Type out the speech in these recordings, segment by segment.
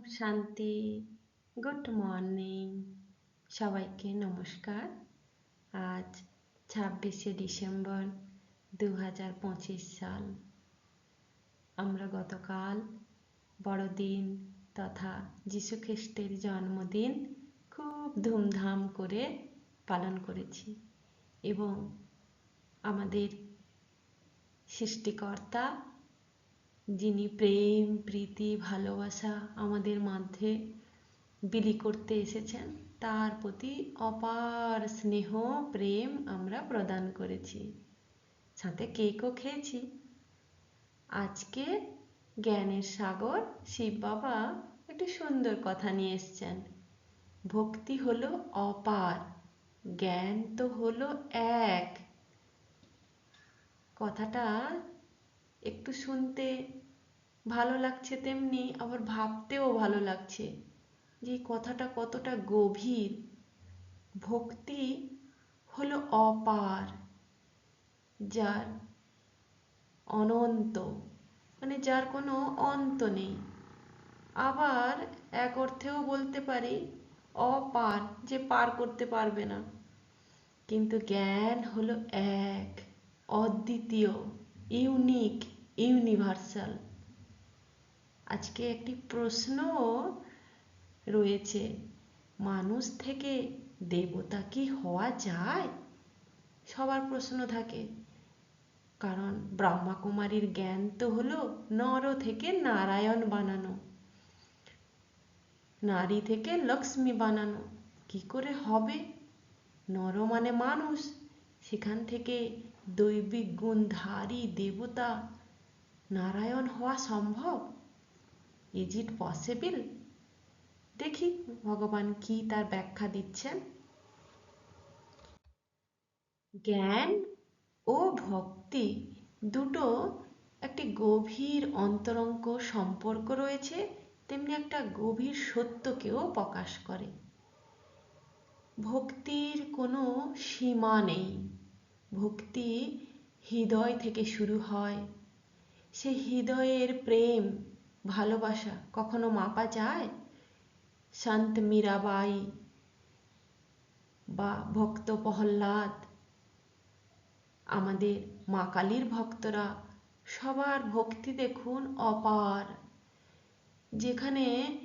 শান্তি good morning সবাইকে নমস্কার। আজ ছাব্বিশে ডিসেম্বর দু পঁচিশ সাল। আমরা গতকাল বড়দিন তথা খ্রিস্টের জন্মদিন খুব ধুমধাম করে পালন করেছি এবং আমাদের সৃষ্টিকর্তা যিনি প্রেম, প্রীতি, ভালোবাসা আমাদের মধ্যে বিলি করতে এসেছেন, তার প্রতি অপার স্নেহ, প্রেম আমরা প্রদান করেছি। সাথে কেকও খেয়েছি। আজকে জ্ঞানের সাগর, শিব বাবা একটি সুন্দর কথা নিয়ে এসছেন। ভক্তি হলো অপার, জ্ঞান তো হলো এক। কথাটা একটু শুনতে ভালো লাগছে তেমনি, আবার ভাবতেও ভালো লাগছে যে কথাটা কতটা গভীর। ভক্তি হলো অপার, যার অনন্ত মানে যার কোনো অন্ত নেই। আবার এক অর্থেও বলতে পারি অপার, যে পার করতে পারবে না। কিন্তু জ্ঞান হলো এক, অদ্বিতীয়, ইউনিক ইউনিভার্সাল। আজকে একটি প্রশ্ন রয়েছে, মানুষ থেকে দেবতা কি হওয়া যায়? সবার প্রশ্ন থাকে, কারণ ব্রহ্মা কুমারীর জ্ঞান তো হলো নর থেকে নারায়ণ বানানো, নারী থেকে লক্ষ্মী বানানো। কি করে হবে? নর মানে মানুষ, সেখান থেকে দৈবিক গুণধারী দেবতা নারায়ণ হওয়া সম্ভব? ইজ ইট পসিবল দেখি, ভগবান কি তার ব্যাখ্যা দিচ্ছেন। জ্ঞান ও ভক্তি দুটো একটি গভীর অন্তরঙ্গ সম্পর্ক রয়েছে, তেমনি একটা গভীর সত্যকেও প্রকাশ করে। ভক্তির কোনো সীমা নেই। ভক্তি হৃদয় থেকে শুরু হয় সে হৃদয়ের প্রেম, ভালোবাসা কখনো মাপা যায়? সন্ত মীরাবাই বা ভক্ত প্রহ্লাদ, আমাদের মা কালীর ভক্তরা সবার ভক্তি দেখুন অপার। যেখানে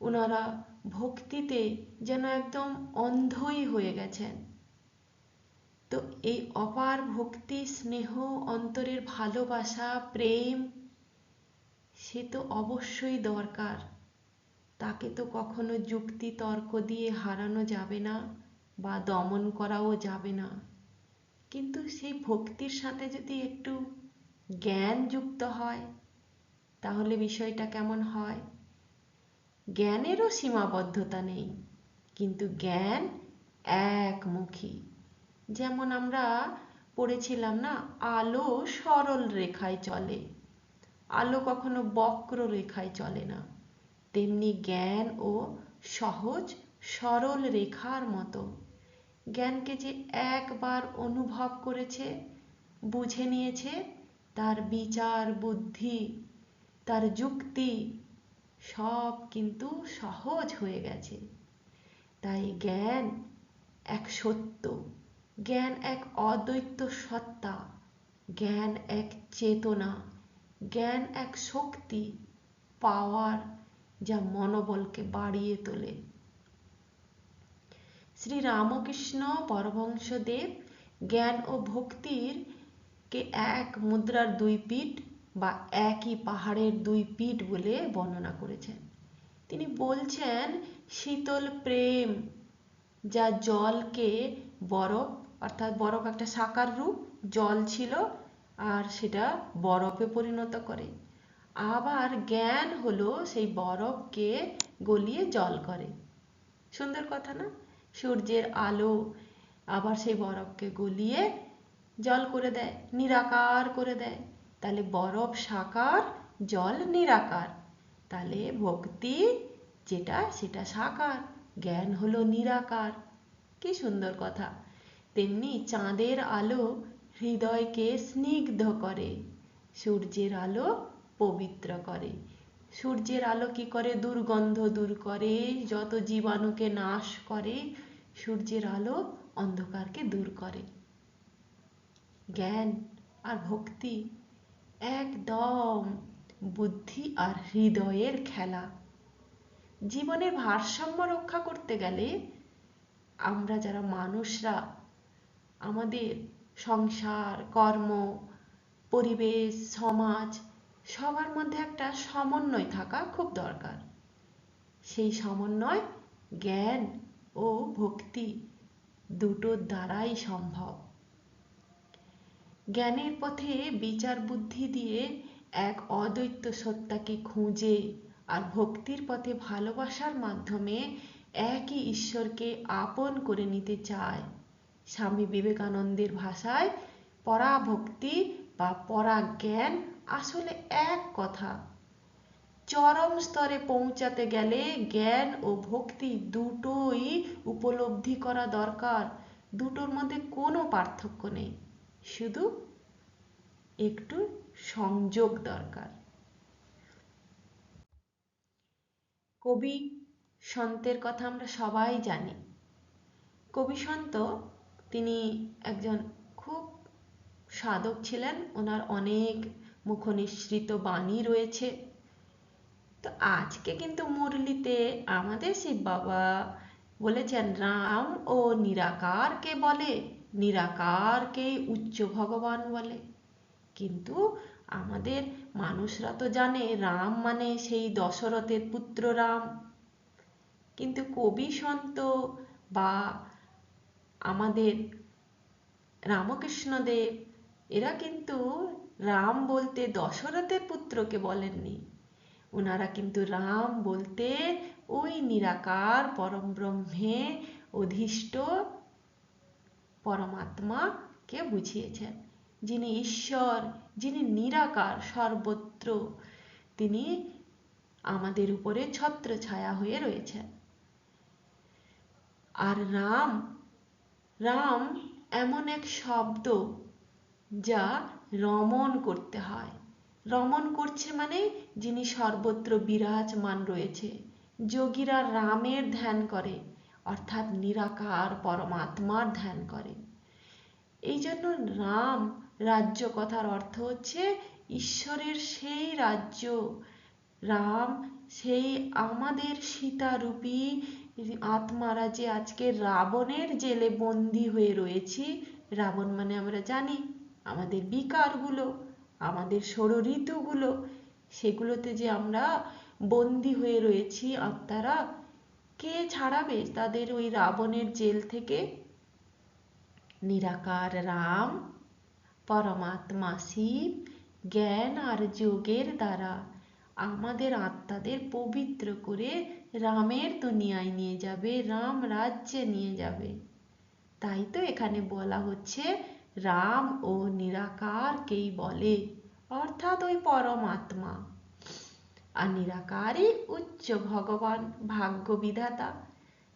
ওনারা ভক্তিতে যেন একদম অন্ধই হয়ে গেছেন। তো এই অপার ভক্তি, স্নেহ, অন্তরের ভালোবাসা, প্রেম, সে তো অবশ্যই দরকার। তাকে তো কখনো যুক্তি, তর্ক দিয়ে হারানো যাবে না বা দমন করাও যাবে না। কিন্তু সেই ভক্তির সাথে যদি একটু জ্ঞান যুক্ত হয়, তাহলে বিষয়টা কেমন হয়? জ্ঞানেরও সীমাবদ্ধতা নেই, কিন্তু জ্ঞান একমুখী। যেমন আমরা পড়েছিলাম না, আলো সরল রেখায় চলে। আলো কখনো বক্র রেখায় চলে না। তেমনি জ্ঞান ও সহজ সরল রেখার মতো। জ্ঞানকে যে একবার অনুভব করেছে, বুঝে নিয়েছে, তার বিচার, বুদ্ধি, তার যুক্তি সব কিন্তু সহজ হয়ে গেছে। তাই জ্ঞান এক সত্য। জ্ঞান এক অদ্বৈত সত্তা, জ্ঞান এক চেতনা, জ্ঞান এক শক্তি, পাওয়ার যা মনোবলকে বাড়িয়ে তোলে। শ্রী রামকৃষ্ণ পরমহংসদেব জ্ঞান ও ভক্তির কে এক মুদ্রার দুই পিঠ বা একই পাহাড়ের দুই পিঠ বলে বর্ণনা করেছেন। তিনি বলছেন, শীতল প্রেম যা জলকে বরফ অর্থাৎ বরফ একটা সাকার রূপ, জল ছিল, আর সেটা বরফে পরিণত করে। আবার জ্ঞান হলো সেই বরফকে গলিয়ে জল করে। সুন্দর কথা না? সূর্যের আলো আবার সেই বরফকে গলিয়ে জল করে দেয়, নিরাকার করে দেয়। তাহলে বরফ সাকার জল নিরাকার। তাহলে ভক্তি যেটা, সেটা সাকার জ্ঞান হলো নিরাকার। কি সুন্দর কথা। তেমনি চাঁদের আলো হৃদয়কে স্নিগ্ধ করে, সূর্যের আলো পবিত্র করে। সূর্যের আলো কি করে? দুর্গন্ধ দূর করে, যত জীবাণুকে নাশ করে, সূর্যের আলো অন্ধকারকে দূর করে। জ্ঞান আর ভক্তি একদম বুদ্ধি আর হৃদয়ের খেলা। জীবনের ভারসাম্য রক্ষা করতে গেলে আমরা যারা মানুষরা আমাদের সংসার, কর্ম, পরিবেশ, সমাজ, সবার মধ্যে একটা সমন্বয় থাকা খুব দরকার। সেই সমন্বয়, জ্ঞান ও ভক্তি দুটোর দ্বারাই সম্ভব। জ্ঞানের পথে বিচার বুদ্ধি দিয়ে এক অদ্বৈত সত্তাকে খুঁজে আর ভক্তির পথে ভালোবাসার মাধ্যমে একই ঈশ্বরকে আপন করে নিতে চায়। স্বামী বিবেকানন্দের ভাষায় পরাভক্তি বা পরাজ্ঞান আসলে এক কথা। চরম স্তরে পৌঁছাতে গেলে জ্ঞান ও ভক্তি দুটোই উপলব্ধি করা দরকার। দুটোর মধ্যে কোনো পার্থক্য নেই। শুধু একটু সংযোগ দরকার। কবি সন্তের কথা আমরা সবাই জানি। কবি সন্ত তিনি একজন খুব সাধক ছিলেন। ওনার অনেক মুখনিসৃত বাণী রয়েছে। তো আজকে কিন্তু মুরলিতে আমাদের শিব বাবা বলেছেন, রাম ও নিরাকারকে বলে নিরাকারকে উচ্চ ভগবান বলে। কিন্তু আমাদের মানুষরা তো জানে, রাম মানে সেই দশরথের পুত্র রাম। কিন্তু কবি সন্ত বা আমাদের রামকৃষ্ণদেব, এরা কিন্তু রাম বলতে দশরথের পুত্রকে বলেননি। ওনারা কিন্তু রাম বলতে ওই নিরাকার, পরম ব্রহ্মে অধিষ্ঠ পরমাত্মাকে বুঝিয়েছেন। যিনি ঈশ্বর, যিনি নিরাকার, সর্বত্র, তিনি আমাদের উপরে ছত্র ছায়া হয়ে রয়েছেন। আর রাম রাম এমন এক শব্দ যা রমণ করতে হয়। রমণ করছে মানে যিনি সর্বত্র বিরাজমান রয়েছে, যোগীরা রামের ধ্যান করে, অর্থাৎ নিরাকার পরমাত্মার ধ্যান করে। এই জন্য রাম রাজ্য কথার অর্থ হচ্ছে ঈশ্বরের সেই রাজ্য। রাম সেই আমাদের সীতারূপী আত্মারা যে আজকে রাবণের জেলে বন্দি হয়ে রয়েছি, রাবণ মানে আমরা জানি, আমাদের বিকারগুলো, আমাদের ষড়ঋতুগুলো, সেগুলোতে যে আমরা বন্দি হয়ে রয়েছি আত্মারা, কে ছাড়াবে তাদের ওই রাবণের জেল থেকে? নিরাকার রাম, পরমাত্মা শিব, জ্ঞান আর যোগের দ্বারা আমাদের আত্মাদের পবিত্র করে রামের দুনিয়ায় নিয়ে যাবে, রাম রাজ্যে নিয়ে যাবে। তাই তো এখানে বলা হচ্ছে, রাম ও নিরাকারকেই বলে? অর্থাৎ ওই পরমাত্মা। আর নিরাকারই উচ্চ ভগবান ভাগ্য বিধাতা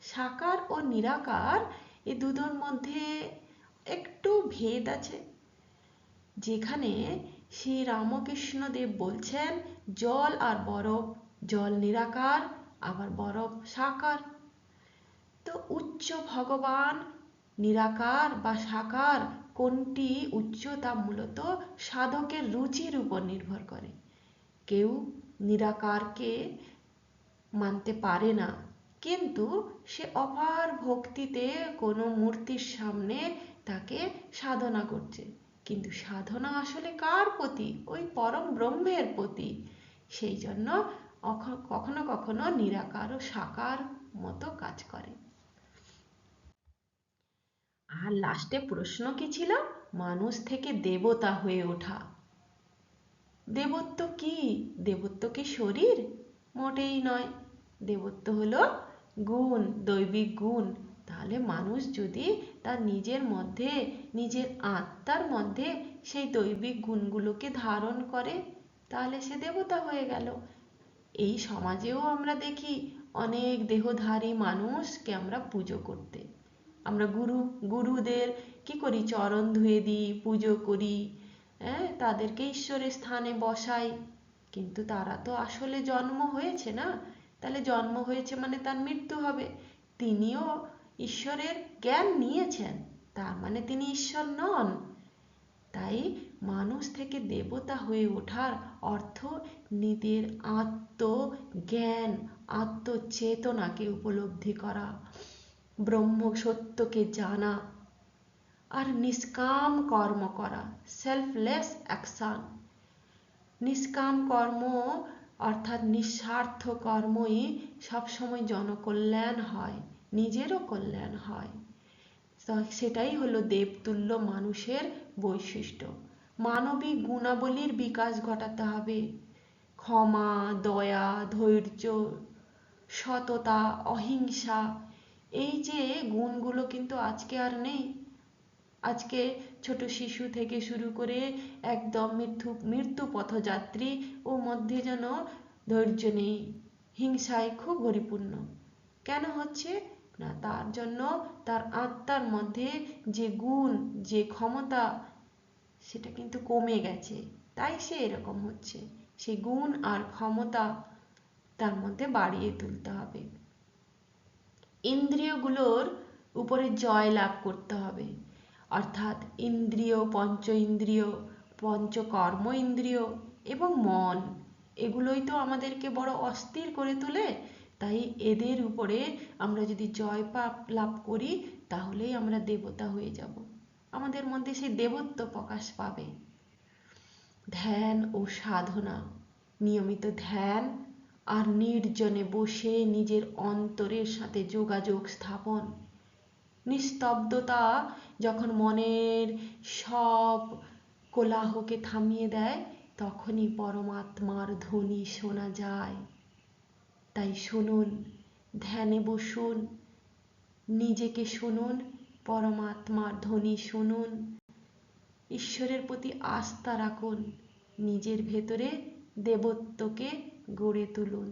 সাকার ও নিরাকার এ দুটোর মধ্যে একটু ভেদ আছে। যেখানে শ্রী রামকৃষ্ণ দেব বলছেন, জল আর বরফ, জল নিরাকার আবার বরফ, সাকার। তো উচ্চ ভগবান নিরাকার বা সাকার কোনটি উচ্চতা মূলত সাধকের রুচির উপর নির্ভর করে। কেউ নিরাকারকে মানতে পারে না, কিন্তু সে অপার ভক্তিতে কোনো মূর্তির সামনে তাকে সাধনা করছে। কিন্তু সাধনা আসলে কার প্রতি? ওই পরম ব্রহ্মের প্রতি। সেই জন্য কখনো কখনো নিরাকার ও সাকার মতো কাজ করে। আর লাস্টে প্রশ্ন কি ছিল? মানুষ থেকে দেবতা হয়ে ওঠা। দেবত্ব কি? দেবত্ব কি শরীর? মোটেই নয়। দেবত্ব হলো গুণ, দৈবিক গুণ। তাহলে মানুষ যদি তার নিজের মধ্যে, নিজের আত্মার মধ্যে সেই দৈবিক গুণগুলোকে ধারণ করে, তাহলে সে দেবতা হয়ে গেল। এই সমাজেও আমরা দেখি অনেক দেহধারী মানুষকে আমরা পুজো করতে। আমরা গুরু, গুরুদের কি করি? চরণ ধুয়ে দিই, পুজো করি হ্যাঁ? তাদেরকে ঈশ্বরের স্থানে বসাই। কিন্তু তারা তো আসলে জন্ম হয়েছে না। তাহলে জন্ম হয়েছে মানে তার মৃত্যু হবে। তিনিও ঈশ্বরের জ্ঞান নিয়েছেন। তার মানে তিনি ঈশ্বর নন। তাই মানুষ থেকে দেবতা হয়ে ওঠার অর্থ নিজের আত্মজ্ঞান, আত্মচেতনাকে উপলব্ধি করা, ব্রহ্ম সত্যকে জানা আর নিষ্কাম কর্ম করা সেলফলেস অ্যাকশন নিষ্কাম কর্ম অর্থাৎ নিঃস্বার্থ কর্মই সবসময় জনকল্যাণ হয়, নিজেরও কল্যাণ হয়। সেটাই হলো দেবতুল্য মানুষের বৈশিষ্ট্য। মানবিক গুণাবলীর বিকাশ ঘটাতে হবে। ক্ষমা, দয়া, ধৈর্য, সততা, অহিংসা, এই যে গুণগুলো কিন্তু আজকে আর নেই। আজকে ছোট শিশু থেকে শুরু করে একদম মৃত্যু মৃত্যু পথযাত্রী ও মধ্যে যেন ধৈর্য নেই হিংসায় খুব পরিপূর্ণ। কেন হচ্ছে? না, তার জন্য তার আত্মার মধ্যে যে গুণ, যে ক্ষমতা সেটা কিন্তু কমে গেছে। তাই সে এরকম হচ্ছে। সেই গুণ আর ক্ষমতা তার মধ্যে বাড়িয়ে তুলতে হবে। ইন্দ্রিয়গুলোর উপরে জয় লাভ করতে হবে। অর্থাৎ ইন্দ্রিয় পঞ্চ ইন্দ্রিয় পঞ্চকর্ম ইন্দ্রিয় এবং মন, এগুলোই তো আমাদেরকে বড় অস্থির করে তোলে। তাই এদের উপরে আমরা যদি জয় পাপ লাভ করি, তাহলেই আমরা দেবতা হয়ে যাব। আমাদের মধ্যে সেই দেবত্ব প্রকাশ পাবে। ধ্যান ও সাধনা, নিয়মিত ধ্যান আর নির্জনে বসে নিজের অন্তরের সাথে যোগাযোগ স্থাপন। নিস্তব্ধতা যখন মনের সব কোলাহকে থামিয়ে দেয়, তখনই পরমাত্মার ধ্বনি শোনা যায়। তাই শুনুন, ধ্যানে বসুন, নিজেকে শুনুন পরমাত্মার ধ্বনি শুনুন। ঈশ্বরের প্রতি আস্থা রাখুন। নিজের ভেতরে দেবত্বকে গড়ে তুলুন।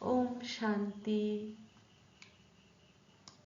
ওম শান্তি।